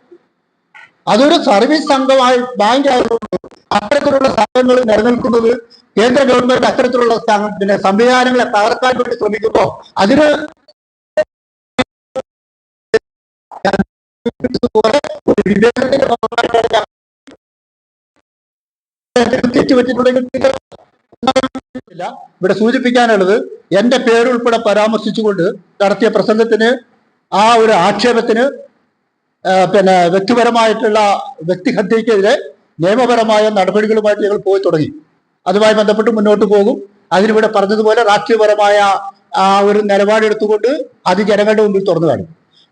അതൊരു സർവീസ് സംഘമായി ബാങ്ക് ആയതുകൊണ്ട് അത്തരത്തിലുള്ള സംഘങ്ങൾ നിലനിൽക്കുന്നത് കേന്ദ്ര ഗവൺമെന്റ് അത്തരത്തിലുള്ള പിന്നെ സംവിധാനങ്ങളെ തകർക്കാൻ വേണ്ടി ശ്രമിക്കുമ്പോൾ അതിന്. ഇവിടെ സൂചിപ്പിക്കാനുള്ളത് എന്റെ പേരുൾപ്പെടെ പരാമർശിച്ചുകൊണ്ട് നടത്തിയ പ്രസംഗത്തിന് ആ ഒരു ആക്ഷേപത്തിന് പിന്നെ വ്യക്തിപരമായിട്ടുള്ള വ്യക്തിഹത്യക്കെതിരെ നിയമപരമായ നടപടികളുമായിട്ട് ഞങ്ങൾ പോയി തുടങ്ങി അതുമായി ബന്ധപ്പെട്ട് മുന്നോട്ട് പോകും. അതിനിവിടെ പറഞ്ഞതുപോലെ രാഷ്ട്രീയപരമായ ആ ഒരു നിലപാടെടുത്തുകൊണ്ട് അത് ജനങ്ങളുടെ മുമ്പിൽ തുറന്നു കാണും.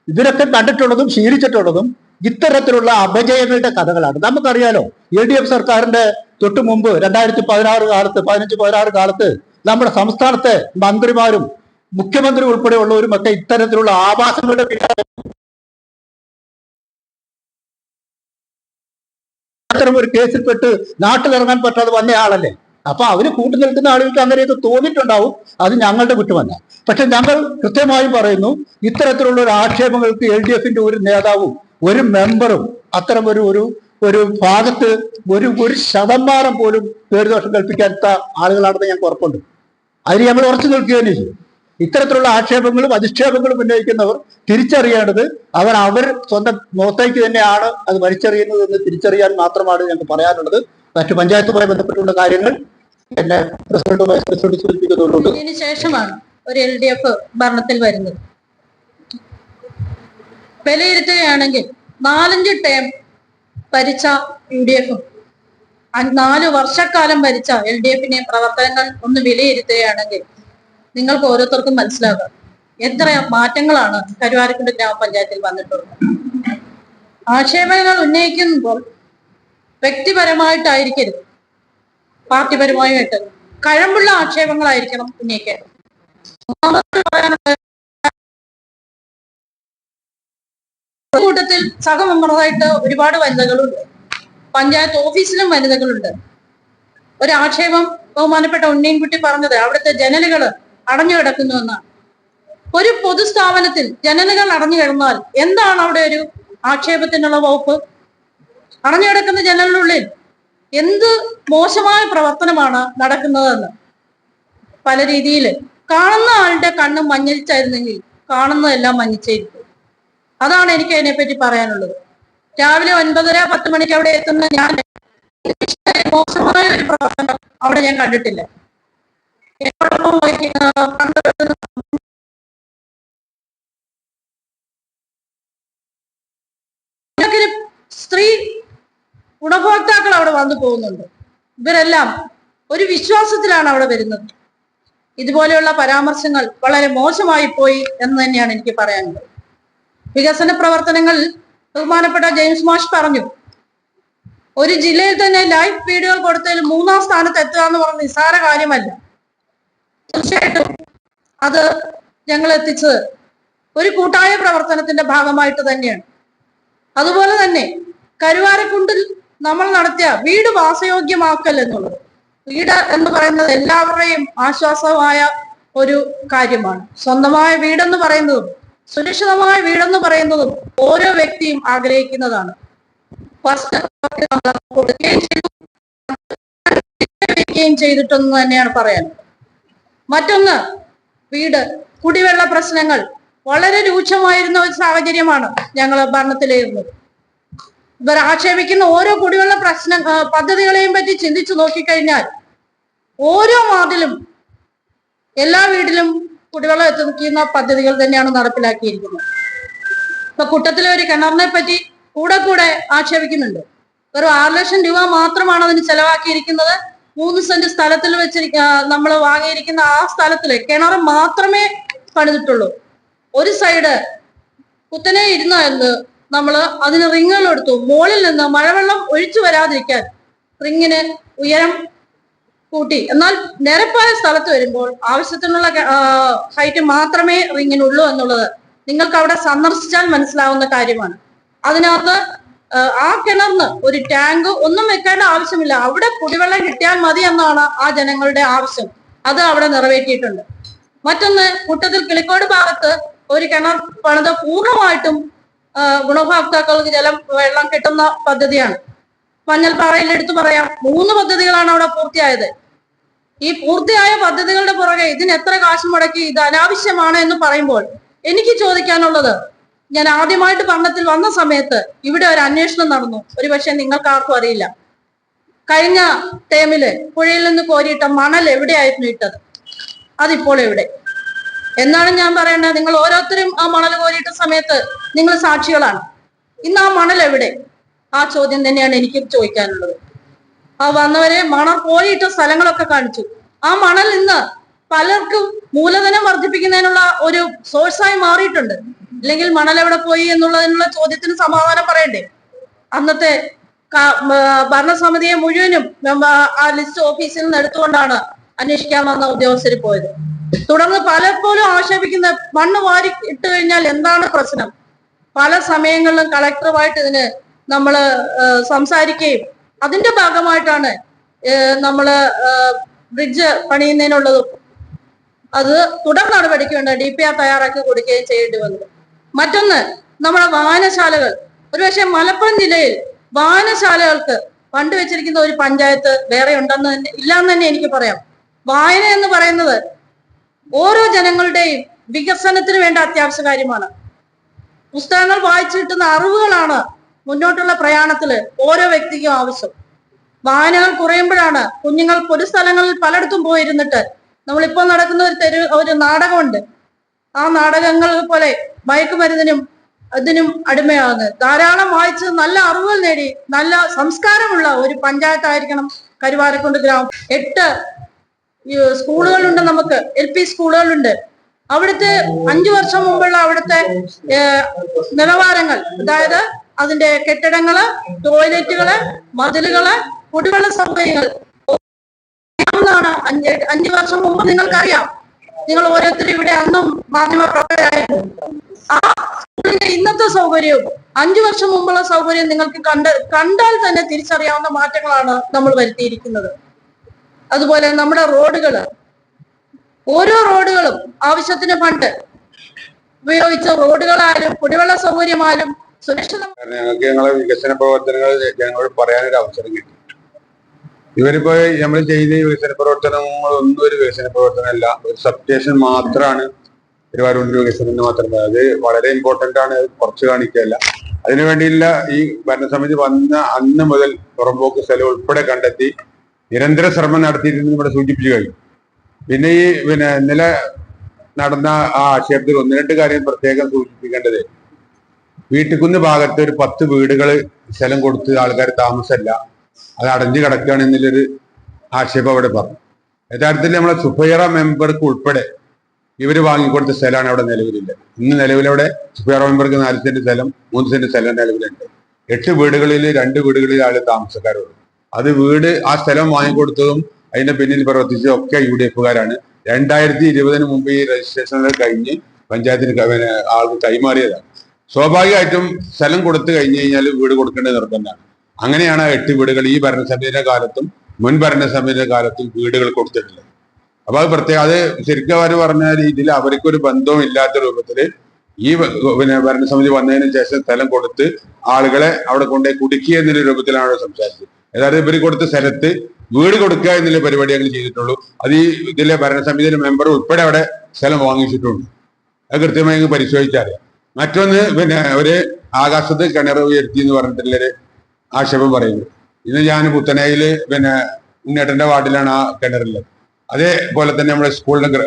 ഇതിനൊക്കെ കണ്ടിട്ടുള്ളതും ശീലിച്ചിട്ടുള്ളതും ഇത്തരത്തിലുള്ള അപജയങ്ങളുടെ കഥകളാണ്. നമുക്കറിയാലോ എൽ ഡി എഫ് സർക്കാരിന്റെ തൊട്ടു മുമ്പ് രണ്ടായിരത്തി പതിനാറ് കാലത്ത് പതിനഞ്ച് പതിനാറ് കാലത്ത് നമ്മുടെ സംസ്ഥാനത്തെ മന്ത്രിമാരും മുഖ്യമന്ത്രി ഉൾപ്പെടെയുള്ളവരും ഒക്കെ ഇത്തരത്തിലുള്ള ആവാസങ്ങളുടെ അത്തരം ഒരു കേസിൽപ്പെട്ട് നാട്ടിലിറങ്ങാൻ പറ്റാതെ വന്ന ആളല്ലേ? അപ്പൊ അവർ കൂട്ടു നിൽക്കുന്ന ആളുകൾക്ക് അങ്ങനെയൊക്കെ തോന്നിയിട്ടുണ്ടാവും. അത് ഞങ്ങളുടെ വിട്ടുമല്ല പക്ഷെ ഞങ്ങൾ കൃത്യമായും പറയുന്നു ഇത്തരത്തിലുള്ള ഒരു ആക്ഷേപങ്ങൾക്ക് എൽ ഡി എഫിന്റെ ഒരു നേതാവും ഒരു മെമ്പറും അത്തരം ഒരു ഒരു ഒരു ഭാഗത്ത് ഒരു ഒരു ശതമാനം പോലും പേരുദോഷം കൽപ്പിക്കാത്ത ആളുകളാണെന്ന് ഞങ്ങൾക്ക് ഉറപ്പുണ്ട്. അതിന് ഞങ്ങൾ ഉറച്ചു നിൽക്കുക തന്നെ ചെയ്യും ഇത്തരത്തിലുള്ള ആക്ഷേപങ്ങളും അധിക്ഷേപങ്ങളും ഉന്നയിക്കുന്നവർ തിരിച്ചറിയേണ്ടത് അവർ അവർ സ്വന്തം മുഖത്തേക്ക് തന്നെയാണ് അത് വലിച്ചെറിയുന്നത് എന്ന് തിരിച്ചറിയാൻ മാത്രമാണ് ഞങ്ങൾക്ക് പറയാനുള്ളത്. മറ്റു പഞ്ചായത്തുമായി ബന്ധപ്പെട്ടുള്ള കാര്യങ്ങൾ എന്നെ പ്രസിഡന്റ് വൈസ് പ്രസിഡന്റ് സൂചിപ്പിക്കുന്നുണ്ട് ശേഷമാണ് ഒരു എൽ ഡി എഫ് ഭരണത്തിൽ വരുന്നത്. വിലയിരുത്തുകയാണെങ്കിൽ നാലഞ്ച് ടേം ഭരിച്ച യു ഡി എഫും നാല് വർഷക്കാലം ഭരിച്ച എൽ ഡി എഫിന്റെയും പ്രവർത്തനങ്ങൾ ഒന്ന് വിലയിരുത്തുകയാണെങ്കിൽ നിങ്ങൾക്ക് ഓരോരുത്തർക്കും മനസ്സിലാകാം. എത്ര മാറ്റങ്ങളാണ് കരുവാരക്കുണ്ട് ഗ്രാമപഞ്ചായത്തിൽ വന്നിട്ടുള്ളത്. ആക്ഷേപങ്ങൾ ഉന്നയിക്കുമ്പോൾ വ്യക്തിപരമായിട്ടായിരിക്കരുത്. പാർട്ടിപരമായിട്ട് കഴമ്പുള്ള ആക്ഷേപങ്ങളായിരിക്കണം ഉന്നയിക്കേണ്ടത്. കൂട്ടത്തിൽ സഹമെമ്പറായിട്ട് ഒരുപാട് വനിതകളുണ്ട്. പഞ്ചായത്ത് ഓഫീസിലും വനിതകളുണ്ട്. ഒരു ആക്ഷേപം ബഹുമാനപ്പെട്ട ഉണ്ണിയൻകുട്ടി പറഞ്ഞത് അവിടുത്തെ ജനലുകൾ അടഞ്ഞു കിടക്കുന്നു എന്നാണ് ഒരു പൊതുസ്ഥാപനത്തിൽ ജനലുകൾ അടഞ്ഞു കിടന്നാൽ എന്താണ് അവിടെ ഒരു ആക്ഷേപത്തിനുള്ള വകുപ്പ്? അടഞ്ഞു കിടക്കുന്ന ജനലിനുള്ളിൽ എന്ത് മോശമായ പ്രവർത്തനമാണ് നടക്കുന്നതെന്ന്? പല രീതിയിൽ കാണുന്ന ആളുടെ കണ്ണ് മഞ്ഞിച്ചായിരുന്നെങ്കിൽ കാണുന്നതെല്ലാം മഞ്ഞിച്ചായിരിക്കും. അതാണ് എനിക്ക് അതിനെപ്പറ്റി പറയാനുള്ളത്. രാവിലെ ഒൻപതര പത്ത് മണിക്ക് അവിടെ എത്തുന്ന ഞാൻ മോശമായ ഒരു പ്രവർത്തനം അവിടെ ഞാൻ കണ്ടിട്ടില്ല. സ്ത്രീ ഗുണഭോക്താക്കൾ അവിടെ വന്നു പോകുന്നുണ്ട്. ഇവരെല്ലാം ഒരു വിശ്വാസത്തിലാണ് അവിടെ വരുന്നത്. ഇതുപോലെയുള്ള പരാമർശങ്ങൾ വളരെ മോശമായി പോയി എന്ന് തന്നെയാണ് എനിക്ക് പറയാനുള്ളത്. വികസന പ്രവർത്തനങ്ങൾ ബഹുമാനപ്പെട്ട ജെയിംസ് മാഷ് പറഞ്ഞു. ഒരു ജില്ലയിൽ തന്നെ ലൈഫ് വീടുകൾ കൊടുത്തതിൽ മൂന്നാം സ്ഥാനത്ത് എത്തുക എന്ന് പറഞ്ഞ നിസ്സാര കാര്യമല്ല. തീർച്ചയായിട്ടും. അത് ഞങ്ങൾ എത്തിച്ചത് ഒരു കൂട്ടായ പ്രവർത്തനത്തിന്റെ ഭാഗമായിട്ട് തന്നെയാണ്. അതുപോലെ തന്നെ കരുവാരക്കുണ്ടിൽ നമ്മൾ നടത്തിയ വീട് വാസയോഗ്യമാക്കൽ എന്നുള്ളത്. വീട് എന്ന് പറയുന്നത് എല്ലാവരുടെയും ആശ്വാസമായ ഒരു കാര്യമാണ്. സ്വന്തമായ വീടെന്ന് പറയുന്നതും സുരക്ഷിതമായ വീടെന്ന് പറയുന്നതും ഓരോ വ്യക്തിയും ആഗ്രഹിക്കുന്നതാണ്. ഫസ്റ്റ് കൊടുക്കുകയും ചെയ്തു. ചെയ്തിട്ടെന്ന് തന്നെയാണ് പറയാൻ മറ്റൊന്ന് വീട് കുടിവെള്ള പ്രശ്നങ്ങൾ. വളരെ രൂക്ഷമായിരുന്ന ഒരു സാഹചര്യമാണ് ഞങ്ങൾ ഭരണത്തിലിരുന്നത്. ഇവർ ആക്ഷേപിക്കുന്ന ഓരോ കുടിവെള്ള പ്രശ്ന പദ്ധതികളെയും പറ്റി ചിന്തിച്ചു നോക്കിക്കഴിഞ്ഞാൽ ഓരോ വാർഡിലും എല്ലാ വീട്ടിലും കുടിവെള്ളം എത്തിക്കുന്ന പദ്ധതികൾ തന്നെയാണ് നടപ്പിലാക്കിയിരിക്കുന്നത്. ഇപ്പൊ കുട്ടത്തിലെ ഒരു കിണറിനെ പറ്റി കൂടെ കൂടെ ആക്ഷേപിക്കുന്നുണ്ട്. വെറും ആറ് ലക്ഷം രൂപ മാത്രമാണ് അതിന് ചെലവാക്കിയിരിക്കുന്നത്. മൂന്ന് സെന്റ് സ്ഥലത്തിൽ വെച്ചിരിക്ക നമ്മൾ വാങ്ങിയിരിക്കുന്ന ആ സ്ഥലത്തിൽ കിണർ മാത്രമേ പണിതിട്ടുള്ളൂ. ഒരു സൈഡ് കുത്തനെ ഇരുന്ന് നമ്മൾ അതിന് റിങ്ങുകൾ എടുത്തു. മുകളിൽ നിന്ന് മഴവെള്ളം ഒഴിച്ചു വരാതിരിക്കാൻ റിങ്ങിന് ഉയരം കൂട്ടി. എന്നാൽ നിരപ്പായ സ്ഥലത്ത് വരുമ്പോൾ ആവശ്യത്തിനുള്ള ഹൈറ്റ് മാത്രമേ റിങ്ങിനുള്ളൂ എന്നുള്ളത് നിങ്ങൾക്ക് അവിടെ സന്ദർശിച്ചാൽ മനസ്സിലാവുന്ന കാര്യമാണ്. അതിനകത്ത് ആ, കിണർന്ന് ഒരു ടാങ്ക് ഒന്നും വെക്കേണ്ട ആവശ്യമില്ല. അവിടെ കുടിവെള്ളം കിട്ടിയാൽ മതി എന്നാണ് ആ ജനങ്ങളുടെ ആവശ്യം. അത് അവിടെ നിറവേറ്റിയിട്ടുണ്ട്. മറ്റൊന്ന് കുട്ടത്തിൽ കിളിക്കോട് ഭാഗത്ത് ഒരു കിണർ പണിത് പൂർണമായിട്ടും ഗുണഭോക്താക്കൾക്ക് ജലം വെള്ളം കിട്ടുന്ന പദ്ധതിയാണ്. മഞ്ഞൾപ്പാറയിൽ എടുത്തു പറയാം മൂന്ന് പദ്ധതികളാണ് അവിടെ പൂർത്തിയായത്. ഈ പൂർത്തിയായ പദ്ധതികളുടെ പുറകെ ഇതിന് എത്ര കാശ് മുടക്കി ഇത് അനാവശ്യമാണ് എന്ന് പറയുമ്പോൾ എനിക്ക് ചോദിക്കാനുള്ളത് ഞാൻ ആദ്യമായിട്ട് ഭരണത്തിൽ വന്ന സമയത്ത് ഇവിടെ ഒരു അന്വേഷണം നടന്നു. ഒരുപക്ഷെ നിങ്ങൾക്ക് ആർക്കും അറിയില്ല. കഴിഞ്ഞ ടേമിൽ പുഴയിൽ നിന്ന് കോരിയിട്ട മണൽ എവിടെയായിരുന്നു ഇട്ടത്? അതിപ്പോൾ എവിടെ? എന്നാണ് ഞാൻ പറയേണ്ടത്. നിങ്ങൾ ഓരോരുത്തരും ആ മണൽ കോരിയിട്ട സമയത്ത് നിങ്ങൾ സാക്ഷികളാണ്. ഇന്ന് ആ മണൽ എവിടെ? ആ ചോദ്യം തന്നെയാണ് എനിക്ക് ചോദിക്കാനുള്ളത്. ആ വന്നവരെ മണൽ കോരിയിട്ട സ്ഥലങ്ങളൊക്കെ കാണിച്ചു. ആ മണൽ ഇന്ന് പലർക്കും മൂലധനം വർദ്ധിപ്പിക്കുന്നതിനുള്ള ഒരു സോഴ്സായി മാറിയിട്ടുണ്ട്. ഇല്ലെങ്കിൽ മണൽ എവിടെ പോയി എന്നുള്ളതിനുള്ള ചോദ്യത്തിന് സമാധാനം പറയണ്ടേ? അന്നത്തെ ഭരണസമിതിയെ മുഴുവനും ആ ലിസ്റ്റ് ഓഫീസിൽ നിന്ന് എടുത്തുകൊണ്ടാണ് അന്വേഷിക്കാൻ വന്ന ഉദ്യോഗസ്ഥർ പോയത്. തുടർന്ന് പലപ്പോഴും ആക്ഷേപിക്കുന്ന മണ്ണ് വാരി ഇട്ട് കഴിഞ്ഞാൽ എന്താണ് പ്രശ്നം? പല സമയങ്ങളിലും കളക്ടറുമായിട്ട് ഇതിന് നമ്മൾ സംസാരിക്കുകയും അതിന്റെ ഭാഗമായിട്ടാണ് നമ്മൾ ബ്രിഡ്ജ് പണിയുന്നതിനുള്ളതും അത് തുടർ നടപടിക്ക് വേണ്ട ഡി പി ആർ തയ്യാറാക്കി കൊടുക്കുകയും ചെയ്യേണ്ടി വന്നു മറ്റൊന്ന് നമ്മുടെ വായനശാലകൾ. ഒരുപക്ഷെ മലപ്പുറം ജില്ലയിൽ വായനശാലകൾക്ക് പണ്ട് വെച്ചിരിക്കുന്ന ഒരു പഞ്ചായത്ത് വേറെ ഉണ്ടെന്ന് തന്നെ ഇല്ലാന്ന് തന്നെ എനിക്ക് പറയാം. വായന എന്ന് പറയുന്നത് ഓരോ ജനങ്ങളുടെയും വികസനത്തിന് വേണ്ട അത്യാവശ്യ കാര്യമാണ്. പുസ്തകങ്ങൾ വായിച്ചു കിട്ടുന്ന അറിവുകളാണ് മുന്നോട്ടുള്ള പ്രയാണത്തിൽ ഓരോ വ്യക്തിക്കും ആവശ്യം. വായനകൾ കുറയുമ്പോഴാണ് കുഞ്ഞുങ്ങൾ പൊതുസ്ഥലങ്ങളിൽ പലയിടത്തും പോയിരുന്നിട്ട് നമ്മളിപ്പോൾ നടക്കുന്ന ഒരു തെരു ഒരു നാടകമുണ്ട്. ആ നാടകങ്ങൾ പോലെ മയക്കുമരുന്നിനും അതിനും അടിമയാകുന്നത് ധാരാളം വായിച്ച് നല്ല അറിവുകൾ നേടി. നല്ല സംസ്കാരമുള്ള ഒരു പഞ്ചായത്തായിരിക്കണം കരുവാരക്കുണ്ട് ഗ്രാമം. എട്ട് സ്കൂളുകളുണ്ട് നമുക്ക്. എൽ പി സ്കൂളുകളുണ്ട്. അവിടുത്തെ അഞ്ചു വർഷം മുമ്പുള്ള അവിടുത്തെ നിലവാരങ്ങൾ അതായത് അതിന്റെ കെട്ടിടങ്ങൾ ടോയ്ലറ്റുകൾ മതിലുകൾ കുടിവെള്ള സൗകര്യങ്ങൾ. അഞ്ചു വർഷം മുമ്പ് നിങ്ങൾക്കറിയാം. നിങ്ങൾ ഓരോരുത്തരും ഇവിടെ അന്നും മാധ്യമ പ്രവർത്തകരായിരുന്നു. ആ സ്കൂളിന്റെ ഇന്നത്തെ സൗകര്യവും അഞ്ചു വർഷം മുമ്പുള്ള സൗകര്യം നിങ്ങൾക്ക് കണ്ട കണ്ടാൽ തന്നെ തിരിച്ചറിയാവുന്ന മാറ്റങ്ങളാണ് നമ്മൾ വരുത്തിയിരിക്കുന്നത്. അതുപോലെ നമ്മുടെ റോഡുകൾ ഓരോ റോഡുകളും ആവശ്യത്തിന് ഫണ്ട് ഉപയോഗിച്ച റോഡുകളായാലും കുടിവെള്ള സൗകര്യമായാലും സുരക്ഷിതം ഞങ്ങൾക്ക് ഞങ്ങളെ വികസന പ്രവർത്തനങ്ങൾ ഞങ്ങളോട് പറയാനൊരു അവസരം കിട്ടി. ഇവരിപ്പോ നമ്മൾ ചെയ്ത വികസന പ്രവർത്തനങ്ങൾ ഒന്നും ഒരു വികസന പ്രവർത്തനമല്ല. ഒരു സബ്സ്റ്റേഷൻ മാത്രമാണ് തിരുവാരൂർ വികസനം എന്ന് മാത്രം അത് വളരെ ഇമ്പോർട്ടന്റ് ആണ്. കുറച്ച് കാണിക്കല്ല അതിനു വേണ്ടിയുള്ള ഈ ഭരണസമിതി വന്ന അന്ന് മുതൽ പുറമ്പോക്ക് സ്ഥലം ഉൾപ്പെടെ കണ്ടെത്തി നിരന്തര ശ്രമം നടത്തിയിരുന്നു ഇവിടെ സൂചിപ്പിച്ചു കഴിഞ്ഞു. പിന്നെ ഈ പിന്നെ ഇന്നലെ നടന്ന ആ ആക്ഷേപത്തിൽ ഒന്ന് രണ്ട് കാര്യം പ്രത്യേകം സൂചിപ്പിക്കേണ്ടത്. വീട്ടുകുന്ന് ഭാഗത്ത് ഒരു പത്ത് വീടുകൾ സ്ഥലം കൊടുത്ത് ആൾക്കാർ താമസമല്ല. അത് അടഞ്ഞു കിടക്കുകയാണ് എന്നുള്ളൊരു ആക്ഷേപം അവിടെ പറഞ്ഞു. യഥാർത്ഥത്തിൽ നമ്മളെ സുഫൈറ മെമ്പർക്ക് ഉൾപ്പെടെ ഇവർ വാങ്ങിക്കൊടുത്ത സ്ഥലമാണ് അവിടെ നിലവിലില്ല ഇന്ന് നിലവിലവിടെ സ്ക്വയർ മെമ്പർക്ക് നാല് സെന്റ് സ്ഥലം മൂന്ന് സെന്റ് സ്ഥലം നിലവിലുണ്ട്. എട്ട് വീടുകളിൽ രണ്ട് വീടുകളിൽ ആൾ താമസക്കാരുള്ളൂ അത് വീട് ആ സ്ഥലം വാങ്ങിക്കൊടുത്തതും അതിന്റെ പിന്നിൽ പ്രവർത്തിച്ചതും ഒക്കെ യു ഡി എഫുകാരാണ് രണ്ടായിരത്തി ഇരുപതിന് മുമ്പ് ഈ രജിസ്ട്രേഷൻ കഴിഞ്ഞ് പഞ്ചായത്തിന് ആൾക്ക് കൈമാറിയതാണ്. സ്വാഭാവികമായിട്ടും സ്ഥലം കൊടുത്തു കഴിഞ്ഞു കഴിഞ്ഞാൽ വീട് കൊടുക്കേണ്ടത് നിർബന്ധമാണ്. അങ്ങനെയാണ് ആ എട്ട് വീടുകൾ ഈ ഭരണസമിതിയുടെ കാലത്തും മുൻ ഭരണസമിതിയുടെ കാലത്തും വീടുകൾ കൊടുത്തിട്ടുള്ളത്. അപ്പൊ അത് പ്രത്യേക അത് ശരിക്കും അവർ പറഞ്ഞ രീതിയിൽ അവർക്കൊരു ബന്ധവും ഇല്ലാത്ത രൂപത്തിൽ ഈ പിന്നെ ഭരണസമിതി വന്നതിന് ശേഷം സ്ഥലം കൊടുത്ത് ആളുകളെ അവിടെ കൊണ്ടുപോയി കുടുക്കി എന്നുള്ള രൂപത്തിലാണ് അവിടെ സംസാരിച്ചത്. ഏതായാലും ഇവർ കൊടുത്ത സ്ഥലത്ത് വീട് കൊടുക്കുക എന്നുള്ള പരിപാടി ഞങ്ങൾ ചെയ്തിട്ടുള്ളൂ. അത് ഈ ഇതിലെ ഭരണസമിതിയിലെ മെമ്പർ ഉൾപ്പെടെ അവിടെ സ്ഥലം വാങ്ങിച്ചിട്ടുണ്ട്. അത് കൃത്യമായി പരിശോധിച്ചറിയാം മറ്റൊന്ന് പിന്നെ ഒരു ആകാശത്ത് കിണർ ഉയർത്തി എന്ന് പറഞ്ഞിട്ടുള്ളൊരു ആക്ഷേപം പറയുന്നു. ഇന്ന് ഞാൻ പുത്തനയിൽ പിന്നെ ഉണ്ണേട്ടന്റെ വാർഡിലാണ് ആ കിണറുള്ളത് അതേപോലെ തന്നെ നമ്മുടെ സ്കൂളിന്റെ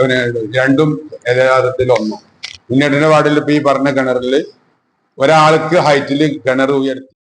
രണ്ടും യഥാർത്ഥത്തിൽ ഒന്നും. ഉണ്ണേട്ടന്റെ വാർഡിൽ ഇപ്പൊ ഈ പറഞ്ഞ കിണറിൽ ഒരാൾക്ക് ഹൈറ്റിൽ കിണർ ഉയർത്തി